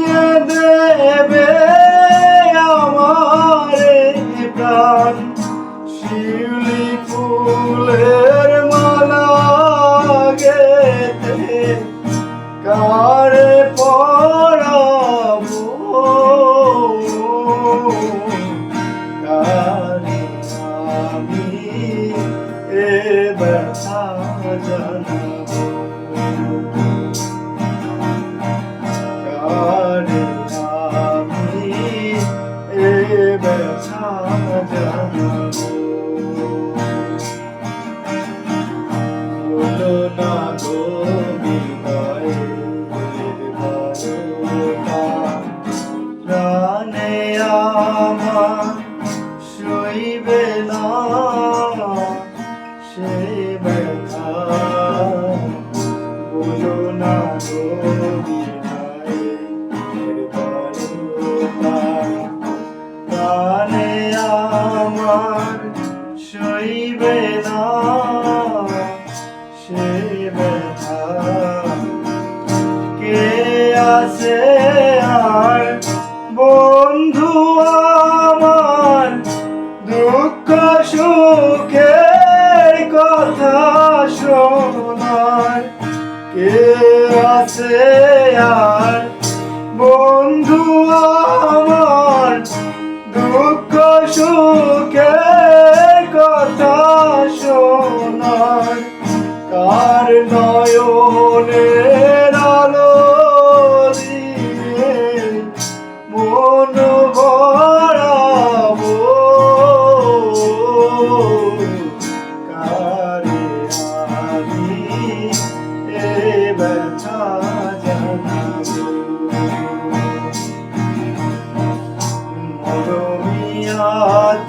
ফিরিয়ে দেবে আমার প্রাণ। শিউলি ফুলের মালা গেতে কারে পড়াবো কারে আমি এ ব্যথা জানাব? সইবে না সে ব্যথা বলো না প্রাণে আমার সইবে না সে ব্যথা কে আছে দুঃখ সুখের কথা শোনার কে আছে আর? বন্ধু আমার দুঃখ সুখের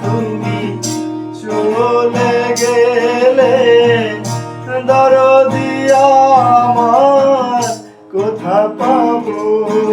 তুমি চলে গেলে দরদিয়া আমার কোথা পাবো